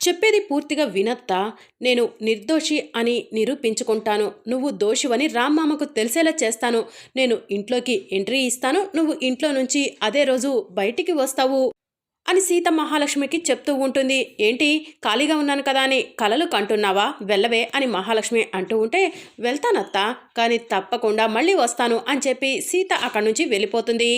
చెప్పేది పూర్తిగా వినత్త నేను నిర్దోషి అని నిరూపించుకుంటాను. నువ్వు దోషివని రామ్మామకు తెలిసేలా చేస్తాను. నేను ఇంట్లోకి ఎంట్రీ ఇస్తాను. నువ్వు ఇంట్లో నుంచి అదే రోజు బయటికి వస్తావు అని సీత మహాలక్ష్మికి చెప్తూ ఉంటుంది. ఏంటి? ఖాళీగా ఉన్నాను కదా అని కలలు కంటున్నావా? వెళ్ళవే అని మహాలక్ష్మి అంటూ ఉంటే వెళ్తానత్తా కానీ తప్పకుండా మళ్ళీ వస్తాను అని చెప్పి సీత అక్కడి నుంచి వెళ్ళిపోతుంది.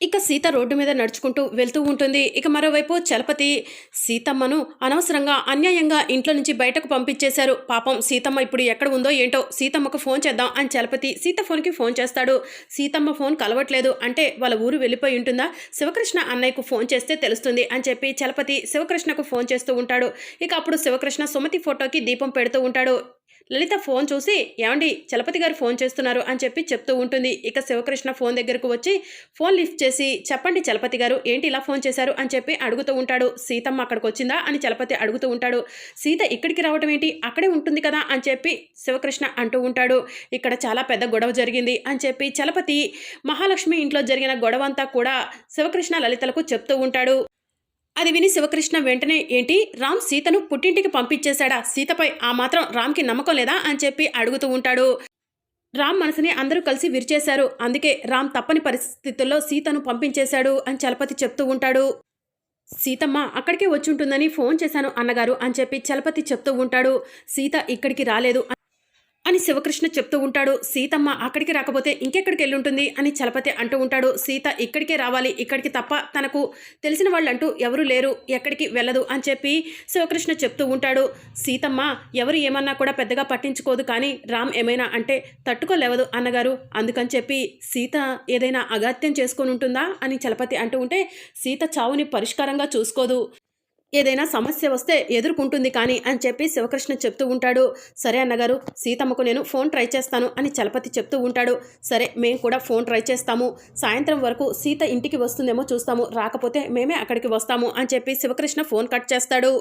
ఇక సీత రోడ్డు మీద నడుచుకుంటూ వెళ్తూ ఉంటుంది. ఇక మరోవైపు చలపతి సీతమ్మను అనవసరంగా అన్యాయంగా ఇంట్లో నుంచి బయటకు పంపించేశారు. పాపం సీతమ్మ ఇప్పుడు ఎక్కడ ఉందో ఏంటో సీతమ్మకు ఫోన్ చేద్దాం అని చలపతి సీత ఫోన్కి ఫోన్ చేస్తాడు. సీతమ్మ ఫోన్ కలవట్లేదు. అంటే వాళ్ళ ఊరు వెళ్ళిపోయి ఉంటుందా? శివకృష్ణ అన్నయ్యకు ఫోన్ చేస్తే తెలుస్తుంది అని చెప్పి చలపతి శివకృష్ణకు ఫోన్ చేస్తూ ఉంటాడు. ఇక అప్పుడు శివకృష్ణ సుమతి ఫోటోకి దీపం పెడుతూ ఉంటాడు. లలిత ఫోన్ చూసి ఏమండి చలపతి గారు ఫోన్ చేస్తున్నారు అని చెప్పి చెప్తూ ఉంటుంది. ఇక శివకృష్ణ ఫోన్ దగ్గరకు వచ్చి ఫోన్ లిఫ్ట్ చేసి చెప్పండి చలపతి గారు ఏంటి ఇలా ఫోన్ చేశారు? అని చెప్పి అడుగుతూ ఉంటాడు. సీతమ్మ అక్కడికి వచ్చిందా? అని చలపతి అడుగుతూ ఉంటాడు. సీత ఇక్కడికి రావడం ఏంటి? అక్కడే ఉంటుంది కదా? అని చెప్పి శివకృష్ణ అంటూ ఉంటాడు. ఇక్కడ చాలా పెద్ద గొడవ జరిగింది అని చెప్పి చలపతి మహాలక్ష్మి ఇంట్లో జరిగిన గొడవ అంతా కూడా శివకృష్ణ లలితలకు చెప్తూ ఉంటాడు. అది విని శివకృష్ణ వెంటనే ఏంటి? రామ్ సీతను పుట్టింటికి పంపించేశాడా? సీతపై ఆ మాత్రం రామ్కి నమ్మకం లేదా అని చెప్పి అడుగుతూ ఉంటాడు. రామ్ మనసుని అందరూ కలిసి విరిచేశారు. అందుకే రామ్ తప్పని పరిస్థితుల్లో సీతను పంపించేశాడు అని చలపతి చెప్తూ ఉంటాడు. సీతమ్మ అక్కడికే వచ్చి ఉంటుందని ఫోన్ చేశాను అన్నగారు అని చెప్పి చలపతి చెప్తూ ఉంటాడు. సీత ఇక్కడికి రాలేదు అని శివకృష్ణ చెప్తూ ఉంటాడు. సీతమ్మ అక్కడికి రాకపోతే ఇంకెక్కడికి వెళ్ళి ఉంటుంది అని చలపతి అంటూ ఉంటాడు. సీత ఇక్కడికే రావాలి ఇక్కడికి తప్ప తనకు తెలిసిన వాళ్ళంటూ ఎవరు లేరు ఎక్కడికి వెళ్ళదు అని చెప్పి శివకృష్ణ చెప్తూ ఉంటాడు. సీతమ్మ ఎవరు ఏమన్నా కూడా పెద్దగా పట్టించుకోదు కానీ రామ్ ఏమైనా అంటే తట్టుకోలేవదు అన్నగారు. అందుకని చెప్పి సీత ఏదైనా అగాత్యం చేసుకొని ఉంటుందా అని చలపతి అంటూ ఉంటే సీత చావుని పరిష్కారంగా చూసుకోదు. ఏదైనా సమస్య వస్తే ఎదుర్కొంటుంది కానీ అని చెప్పి శివకృష్ణ చెప్తూ ఉంటాడు. సరే అన్నగారు సీతమ్మకు నేను ఫోన్ ట్రై చేస్తాను అని చలపతి చెప్తూ ఉంటాడు. సరే మేము కూడా ఫోన్ ట్రై చేస్తాము. సాయంత్రం వరకు సీత ఇంటికి వస్తుందేమో చూస్తాము. రాకపోతే మేమే అక్కడికి వస్తాము అని చెప్పి శివకృష్ణ ఫోన్ కట్ చేస్తాడు.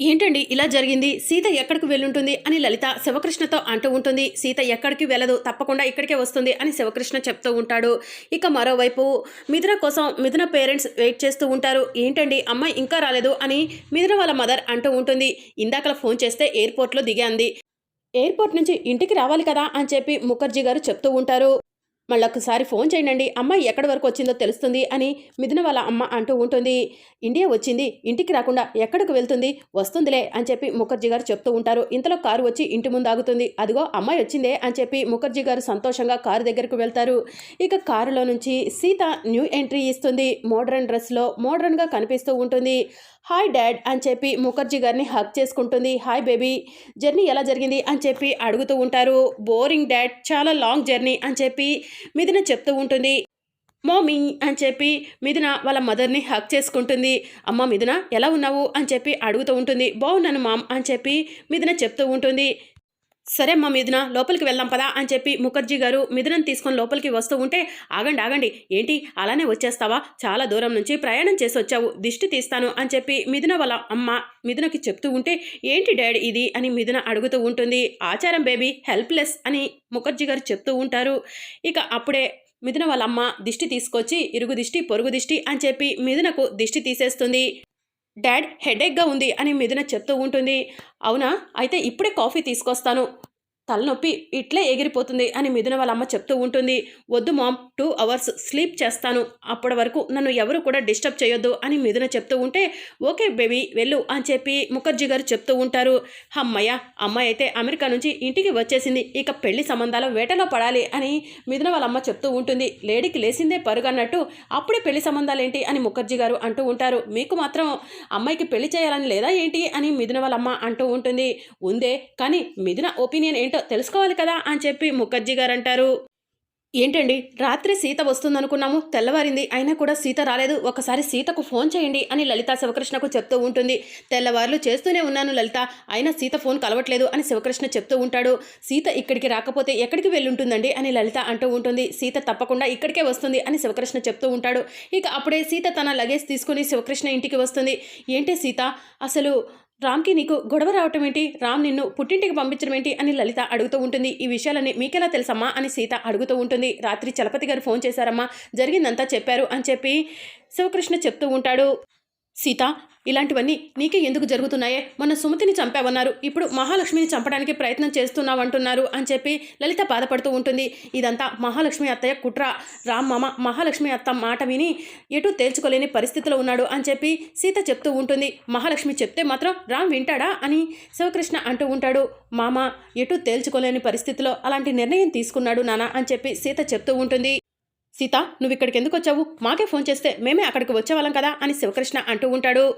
ఏంటండి ఇలా జరిగింది? సీత ఎక్కడికి వెళ్ళుంటుంది? అని లలిత శివకృష్ణతో అంటూ ఉంటుంది. సీత ఎక్కడికి వెళ్ళదు? తప్పకుండా ఇక్కడికే వస్తుంది అని శివకృష్ణ చెప్తూ ఉంటాడు. ఇక మరోవైపు మిథున కోసం మిథున పేరెంట్స్ వెయిట్ చేస్తూ ఉంటారు. ఏంటండి? అమ్మాయి ఇంకా రాలేదు అని మిథున వాళ్ళ మదర్ అంటూ ఉంటుంది. ఇందాకలా ఫోన్ చేస్తే ఎయిర్పోర్ట్లో దిగాంది. ఎయిర్పోర్ట్ నుంచి ఇంటికి రావాలి కదా అని చెప్పి ముఖర్జీ గారు చెప్తూ ఉంటారు. మళ్ళొకసారి ఫోన్ చేయండి అమ్మాయి ఎక్కడి వరకు వచ్చిందో తెలుస్తుంది అని మిథున వాళ్ళ అమ్మ అంటూ ఉంటుంది. ఇండియా వచ్చింది ఇంటికి రాకుండా ఎక్కడికి వెళ్తుంది? వస్తుందిలే అని చెప్పి ముఖర్జీ గారు చెప్తూ ఉంటారు. ఇంతలో కారు వచ్చి ఇంటి ముందు ఆగుతుంది. అదిగో అమ్మాయి వచ్చిందే అని చెప్పి ముఖర్జీ గారు సంతోషంగా కారు దగ్గరకు వెళ్తారు. ఇక కారులో నుంచి సీత న్యూ ఎంట్రీ ఇస్తుంది. మోడ్రన్ డ్రెస్లో మోడ్రన్గా కనిపిస్తూ ఉంటుంది. హాయ్ డాడ్ అని చెప్పి ముఖర్జీ గారిని హక్ చేసుకుంటుంది. హాయ్ బేబీ జర్నీ ఎలా జరిగింది? అని చెప్పి అడుగుతూ ఉంటారు. బోరింగ్ డాడ్ చాలా లాంగ్ జర్నీ అని చెప్పి మిథున చెప్తూ ఉంటుంది. మోమీ అని చెప్పి మిథున వాళ్ళ మదర్ని హక్ చేసుకుంటుంది. అమ్మ మిథున ఎలా ఉన్నావు? అని చెప్పి అడుగుతూ ఉంటుంది. బాగున్నాను మామ్ అని చెప్పి మిథున చెప్తూ ఉంటుంది. సరే అమ్మ మిథున లోపలికి వెళ్దాం పదా అని చెప్పి ముఖర్జీ గారు మిథునం తీసుకొని లోపలికి వస్తూ ఉంటే ఆగండి ఆగండి. ఏంటి అలానే వచ్చేస్తావా? చాలా దూరం నుంచి ప్రయాణం చేసి వచ్చావు. దిష్టి తీస్తాను అని చెప్పి మిథున వాళ్ళ అమ్మ మిథునకి చెప్తూ ఉంటే ఏంటి డాడీ ఇది అని మిథున అడుగుతూ ఉంటుంది. ఆచారం బేబీ హెల్ప్లెస్ అని ముఖర్జీ గారు చెప్తూ ఉంటారు. ఇక అప్పుడే మిథున వాళ్ళ అమ్మ దిష్టి తీసుకొచ్చి ఇరుగు దిష్టి పొరుగు దిష్టి అని చెప్పి మిథునకు దిష్టి తీసేస్తుంది. డాడ్ హెడేక్గా ఉంది అని మిథున చెప్తూ ఉంటుంది. అవునా? అయితే ఇప్పుడే కాఫీ తీసుకొస్తాను. తలనొప్పి ఇట్లే ఎగిరిపోతుంది అని మిథున వాళ్ళ అమ్మ చెప్తూ ఉంటుంది. వద్దు మామ్ టూ అవర్స్ స్లీప్ చేస్తాను. అప్పటి వరకు నన్ను ఎవరు కూడా డిస్టర్బ్ చేయొద్దు అని మిథున చెప్తూ ఉంటే ఓకే బేబీ వెళ్ళు అని చెప్పి ముఖర్జీ గారు చెప్తూ ఉంటారు. అమ్మయ్య అమ్మాయి అయితే అమెరికా నుంచి ఇంటికి వచ్చేసింది. ఇక పెళ్ళి సంబంధాలు వేటలో పడాలి అని మిథున వాళ్ళ అమ్మ చెప్తూ ఉంటుంది. లేడీకి లేసిందే పరుగన్నట్టు అప్పుడే పెళ్ళి సంబంధాలు ఏంటి అని ముఖర్జీ గారు అంటూ ఉంటారు. మీకు మాత్రం అమ్మాయికి పెళ్ళి చేయాలని లేదా ఏంటి అని మిథున వాళ్ళ అమ్మ అంటూ ఉంటుంది. ఉందే కానీ మిథున ఒపీనియన్ ఏంటో తెలుసుకోవాలి కదా అని చెప్పి ముఖర్జీ గారు అంటారు ఏంటండి? రాత్రి సీత వస్తుందనుకున్నాము. తెల్లవారింది అయినా కూడా సీత రాలేదు. ఒకసారి సీతకు ఫోన్ చేయండి అని లలిత శివకృష్ణకు చెప్తూ ఉంటుంది. తెల్లవారులు చేస్తూనే ఉన్నాను లలిత. అయినా సీత ఫోన్ కలవట్లేదు అని శివకృష్ణ చెప్తూ ఉంటాడు. సీత ఇక్కడికి రాకపోతే ఎక్కడికి వెళ్ళుంటుందండి అని లలిత అంటూ ఉంటుంది. సీత తప్పకుండా ఇక్కడికే వస్తుంది అని శివకృష్ణ చెప్తూ ఉంటాడు. ఇక అప్పుడే సీత తన లగేజ్ తీసుకుని శివకృష్ణ ఇంటికి వస్తుంది. ఏంటి సీత? అసలు రామ్కి నీకు గొడవ రావటం ఏంటి? రామ్ నిన్ను పుట్టింటికి పంపించడం ఏంటి అని లలిత అడుగుతూ ఉంటుంది. ఈ విషయాలన్నీ మీకెలా తెలుసమ్మా అని సీత అడుగుతూ ఉంటుంది. రాత్రి చలపతి గారు ఫోన్ చేశారమ్మా. జరిగిందంతా చెప్పారు అని చెప్పి శివకృష్ణ చెప్తూ ఉంటాడు. సీత ఇలాంటివన్నీ నీకే ఎందుకు జరుగుతున్నాయే? మొన్న సుమతిని చంపావన్నారు. ఇప్పుడు మహాలక్ష్మిని చంపడానికి ప్రయత్నం చేస్తున్నావంటున్నారు అని చెప్పి లలిత బాధపడుతూ ఉంటుంది. ఇదంతా మహాలక్ష్మి అత్తయ్య కుట్ర. రామ్ మామ మహాలక్ష్మి అత్త మాట విని ఎటు తేల్చుకోలేని పరిస్థితిలో ఉన్నాడు అని చెప్పి సీత చెప్తూ ఉంటుంది. మహాలక్ష్మి చెప్తే మాత్రం రామ్ వింటాడా అని శివకృష్ణ అంటూ ఉంటాడు. మామ ఎటు తేల్చుకోలేని పరిస్థితిలో అలాంటి నిర్ణయం తీసుకున్నాడు నానా అని చెప్పి సీత చెప్తూ ఉంటుంది. సీత నువ్వు ఇక్కడికి ఎందుకు వచ్చావు? మాకే ఫోన్ చేస్తే మేమే అక్కడికి వచ్చేవాళ్ళం కదా? అని శివకృష్ణ అంటూ ఉంటాడు.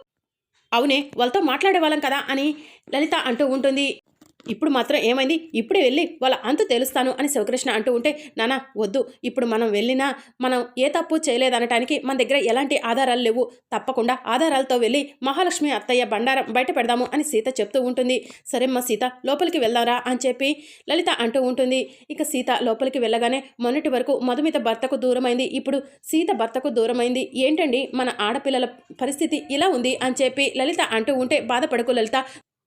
అవునే వాళ్ళతో మాట్లాడేవాళ్ళం కదా? అని లలిత అంటూ ఉంటుంది. ఇప్పుడు మాత్రం ఏమైంది? ఇప్పుడే వెళ్ళి వాళ్ళ అంత తెలుస్తాను అని శివకృష్ణ అంటూ ఉంటే నానా వద్దు. ఇప్పుడు మనం వెళ్ళినా మనం ఏ తప్పు చేయలేదనటానికి మన దగ్గర ఎలాంటి ఆధారాలు లేవు. తప్పకుండా ఆధారాలతో వెళ్ళి మహాలక్ష్మి అత్తయ్య బండారం బయట పెడదాము అని సీత చెప్తూ ఉంటుంది. సరేమ్మా సీత లోపలికి వెళ్దారా అని చెప్పి లలిత అంటూ ఉంటుంది. ఇక సీత లోపలికి వెళ్ళగానే మొన్నటి వరకు మధుమిత భర్తకు దూరమైంది. ఇప్పుడు సీత భర్తకు దూరమైంది. ఏంటండి? మన ఆడపిల్లల పరిస్థితి ఇలా ఉంది అని చెప్పి లలిత అంటూ ఉంటే బాధపడకు లలిత.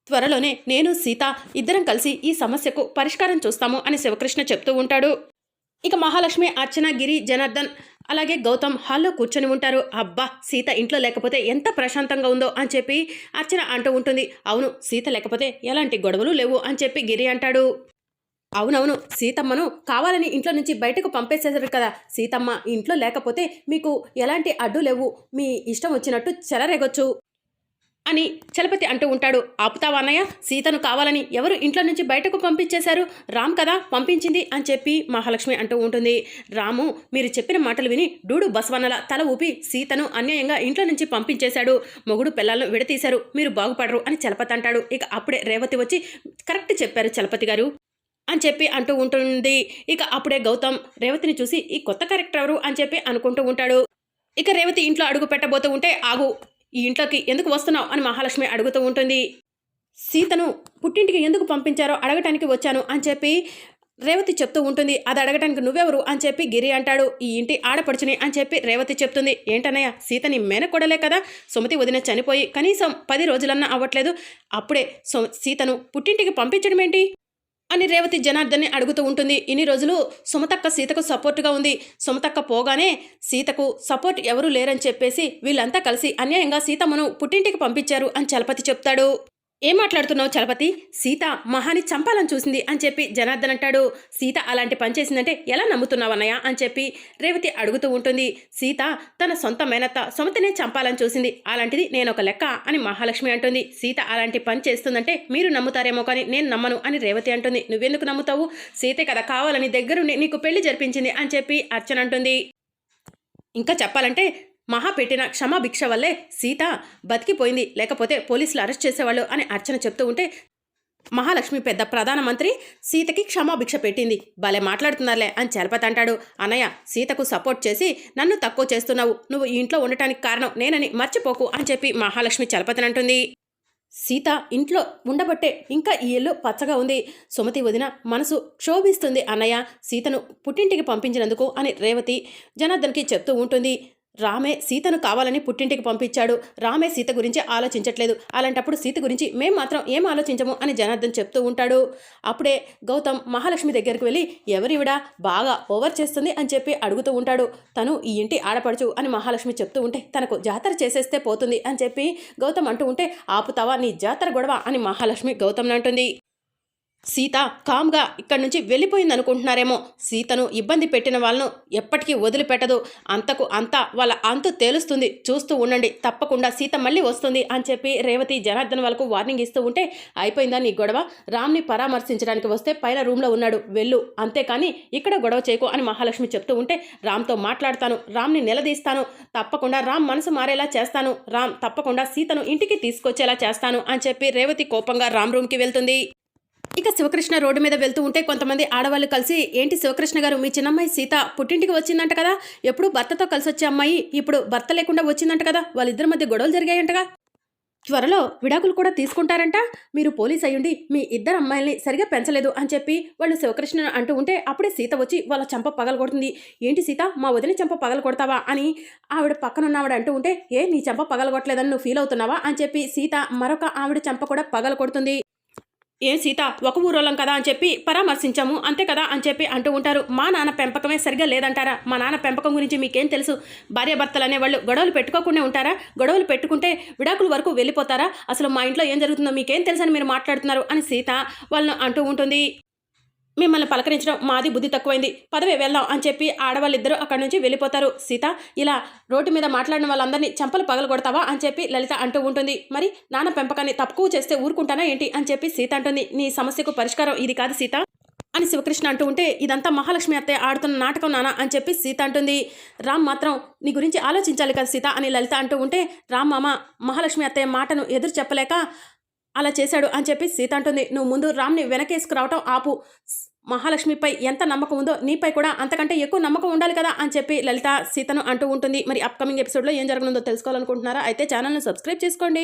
త్వరలోనే నేను సీత ఇద్దరం కలిసి ఈ సమస్యకు పరిష్కారం చూస్తాము అని శివకృష్ణ చెప్తూ ఉంటాడు. ఇక మహాలక్ష్మి అర్చన గిరి జనార్దన్ అలాగే గౌతమ్ హాల్లో కూర్చొని ఉంటారు. అబ్బా సీత ఇంట్లో లేకపోతే ఎంత ప్రశాంతంగా ఉందో అని చెప్పి అర్చన అంటూ ఉంటుంది. అవును సీత లేకపోతే ఎలాంటి గొడవలు లేవు అని చెప్పి గిరి అంటాడు. అవునవును సీతమ్మను కావాలని ఇంట్లో నుంచి బయటకు పంపేసేసారు కదా. సీతమ్మ ఇంట్లో లేకపోతే మీకు ఎలాంటి అడ్డు లేవు. మీ ఇష్టం వచ్చినట్టు చెలరేగొచ్చు. అని చలపతి అంటూ ఉంటాడు. ఆపుతావా అన్నయ్య? సీతను కావాలని ఎవరు ఇంట్లో నుంచి బయటకు పంపించేశారు? రామ్ కదా పంపించింది అని చెప్పి మహాలక్ష్మి అంటూ ఉంటుంది. రాము మీరు చెప్పిన మాటలు విని డూడు బస్వన్నల తల ఊపి సీతను అన్యాయంగా ఇంట్లో నుంచి పంపించేశాడు. మొగుడు పిల్లలను విడతీశారు. మీరు బాగుపడరు అని చలపతి అంటాడు. ఇక అప్పుడే రేవతి వచ్చి కరెక్ట్ చెప్పారు చలపతి గారు అని చెప్పి అంటూ ఉంటుంది. ఇక అప్పుడే గౌతమ్ రేవతిని చూసి ఈ కొత్త కరెక్టర్ ఎవరు? అని చెప్పి అనుకుంటూ ఉంటాడు. ఇక రేవతి ఇంట్లో అడుగు పెట్టబోతూ ఉంటే ఆగు ఈ ఇంట్లోకి ఎందుకు వస్తున్నావు అని మహాలక్ష్మి అడుగుతూ ఉంటుంది. సీతను పుట్టింటికి ఎందుకు పంపించారో అడగటానికి వచ్చాను అని చెప్పి రేవతి చెప్తూ ఉంటుంది. అది అడగటానికి నువ్వెవరు అని చెప్పి గిరి అంటాడు. ఈ ఇంటి ఆడపడుచుని అని చెప్పి రేవతి చెప్తుంది. ఏంటన్నయ్య సీతని మేనకొడలే కదా. సుమతి వదిన చనిపోయి కనీసం పది రోజులన్నా అవ్వట్లేదు. అప్పుడే సో సీతను పుట్టింటికి పంపించడం ఏంటి అని రేవతి జనార్దన్ని అడుగుతూ ఉంటుంది. ఇన్ని రోజులు సుమతక్క సీతకు సపోర్టుగా ఉంది. సుమతక్క పోగానే సీతకు సపోర్ట్ ఎవరూ లేరని చెప్పేసి వీళ్ళంతా కలిసి అన్యాయంగా సీతమ్మను పుట్టింటికి పంపించారు అని చలపతి చెప్తాడు. ఏం మాట్లాడుతున్నావు చలపతి? సీత మహాని చంపాలని చూసింది అని చెప్పి జనార్దన్ అంటాడు. సీత అలాంటి పని చేసిందంటే ఎలా నమ్ముతున్నావన్నయ్య అని చెప్పి రేవతి అడుగుతూ ఉంటుంది. సీత తన సొంత మేనత్త సొమతినే చంపాలని చూసింది. అలాంటిది నేను ఒక లెక్క అని మహాలక్ష్మి అంటుంది. సీత అలాంటి పని చేస్తుందంటే మీరు నమ్ముతారేమో కానీ నేను నమ్మను అని రేవతి అంటుంది. నువ్వెందుకు నమ్ముతావు? సీతే కదా కావాలని దగ్గరుండి నీకు పెళ్ళి జరిపించింది అని చెప్పి అర్చన అంటుంది. ఇంకా చెప్పాలంటే మహా పెట్టిన క్షమాభిక్ష వల్లే సీత బతికిపోయింది. లేకపోతే పోలీసులు అరెస్ట్ చేసేవాళ్ళు అని అర్చన చెప్తూ ఉంటే మహాలక్ష్మి పెద్ద ప్రధానమంత్రి సీతకి క్షమాభిక్ష పెట్టింది. భలే మాట్లాడుతున్నారులే అని చలపతి అంటాడు. అన్నయ్య సీతకు సపోర్ట్ చేసి నన్ను తక్కువ చేస్తున్నావు. నువ్వు ఇంట్లో ఉండటానికి కారణం నేనని మర్చిపోకు అని చెప్పి మహాలక్ష్మి చలపతిని అంటుంది. సీత ఇంట్లో ఉండబట్టే ఇంకా ఈ ఇల్లు పచ్చగా ఉంది. సుమతి వదిన మనసు క్షోభిస్తుంది. అన్నయ్య సీతను పుట్టింటికి పంపించినందుకు అని రేవతి జనార్దన్కి చెప్తూ ఉంటుంది. రామే సీతను కావాలని పుట్టింటికి పంపించాడు. రామే సీత గురించి ఆలోచించట్లేదు. అలాంటప్పుడు సీత గురించి మేం మాత్రం ఏం ఆలోచించము అని జనార్దన్ చెప్తూ ఉంటాడు. అప్పుడే గౌతమ్ మహాలక్ష్మి దగ్గరికి వెళ్ళి ఎవరివిడా? బాగా ఓవర్ చేస్తుంది అని చెప్పి అడుగుతూ ఉంటాడు. తను ఈ ఇంటి ఆడపడుచు అని మహాలక్ష్మి చెప్తూ ఉంటే తనకు జాతర చేసేస్తే పోతుంది అని చెప్పి గౌతమ్ అంటూ ఉంటే ఆపుతావా నీ జాతర గొడవ అని మహాలక్ష్మి గౌతమ్ని అంటుంది. సీత కామ్గా ఇక్కడి నుంచి వెళ్ళిపోయింది అనుకుంటున్నారేమో సీతను ఇబ్బంది పెట్టిన వాళ్ళను ఎప్పటికీ వదిలిపెట్టదు. అంతకు అంతా వాళ్ళ అంతు తేలుస్తుంది. చూస్తూ ఉండండి. తప్పకుండా సీత మళ్ళీ వస్తుంది అని చెప్పి రేవతి జనార్దన్ వాళ్ళకు వార్నింగ్ ఇస్తూ ఉంటే అయిపోయిందా నీ గొడవ? రామ్ని పరామర్శించడానికి వస్తే పైన రూమ్లో ఉన్నాడు. వెళ్ళు. అంతేకాని ఇక్కడ గొడవ చేయకు అని మహాలక్ష్మి చెప్తూ ఉంటే రామ్తో మాట్లాడతాను. రామ్ని నిలదీస్తాను. తప్పకుండా రామ్ మనసు మారేలా చేస్తాను. రామ్ తప్పకుండా సీతను ఇంటికి తీసుకొచ్చేలా చేస్తాను అని చెప్పి రేవతి కోపంగా రామ్ రూమ్కి వెళ్తుంది. ఇక శివకృష్ణ రోడ్డు మీద వెళ్తూ ఉంటే కొంతమంది ఆడవాళ్ళు కలిసి ఏంటి శివకృష్ణ గారు మీ చిన్నమ్మాయి సీత పుట్టింటికి వచ్చిందంట కదా? ఎప్పుడు భర్తతో కలిసి వచ్చే అమ్మాయి ఇప్పుడు భర్త లేకుండా వచ్చిందంట కదా? వాళ్ళిద్దరి మధ్య గొడవలు జరిగాయంటగా? త్వరలో విడాకులు కూడా తీసుకుంటారంట. మీరు పోలీస్ అయ్యుండి మీ ఇద్దరు అమ్మాయిల్ని సరిగా పెంచలేదు అని చెప్పి వాళ్ళు శివకృష్ణ అంటూ ఉంటే అప్పుడే సీత వచ్చి వాళ్ళ చంప పగల కొడుతుంది ఏంటి సీత మా వదిన చంప పగల కొడతావా అని ఆవిడ పక్కన ఆవిడ అంటూ ఉంటే ఏ నీ చంప పగల కొట్టలేదని నువ్వు ఫీల్ అవుతున్నావా? అని చెప్పి సీత మరొక ఆవిడ చంప కూడా పగల కొడుతుంది ఏం సీత ఒక ఊరోళ్ళం కదా అని చెప్పి పరామర్శించాము అంతే కదా అని చెప్పి అంటూ ఉంటారు. మా నాన్న పెంపకమే సరిగా లేదంటారా? మా నాన్న పెంపకం గురించి మీకేం తెలుసు? భార్యాభర్తలు అనేవాళ్ళు గొడవలు పెట్టుకోకుండా ఉంటారా? గొడవలు పెట్టుకుంటే విడాకుల వరకు వెళ్ళిపోతారా? అసలు మా ఇంట్లో ఏం జరుగుతుందో మీకేం తెలుసని మీరు మాట్లాడుతున్నారు అని సీత వాళ్ళను అంటూ ఉంటుంది. మిమ్మల్ని పలకరించడం మాది బుద్ధి తక్కువైంది. పదవి వెళ్దాం అని చెప్పి ఆడవాళ్ళిద్దరూ అక్కడి నుంచి వెళ్ళిపోతారు. సీత ఇలా రోడ్డు మీద మాట్లాడిన వాళ్ళందరినీ చెంపలు పగలు కొడతావా అని చెప్పి లలిత అంటూ ఉంటుంది. మరి నాన్న పెంపకాన్ని తక్కువ చేస్తే ఊరుకుంటానా ఏంటి అని చెప్పి సీత అంటుంది. నీ సమస్యకు పరిష్కారం ఇది కాదు సీత అని శివకృష్ణ అంటూ ఉంటే ఇదంతా మహాలక్ష్మి అత్తయ్య ఆడుతున్న నాటకం నానా అని చెప్పి సీత అంటుంది. రామ్ మాత్రం నీ గురించి ఆలోచించాలి కదా సీత అని లలిత అంటూ ఉంటే రామ్ మామ మహాలక్ష్మి అత్తయ్య మాటను ఎదురు చెప్పలేక అలా చేశాడు అని చెప్పి సీత అంటుంది. నువ్వు ముందు రామ్ని వెనకేసుకురావటం ఆపు. మహాలక్ష్మిపై ఎంత నమ్మకం ఉందో నీపై కూడా అంతకంటే ఎక్కువ నమ్మకం ఉండాలి కదా అని చెప్పి లలిత సీతను అంటూ ఉంటుంది. మరి అప్కమింగ్ ఎపిసోడ్లో ఏం జరగనుందో తెలుసుకోవాలనుకుంటున్నారా? అయితే ఛానల్ను సబ్స్క్రైబ్ చేసుకోండి.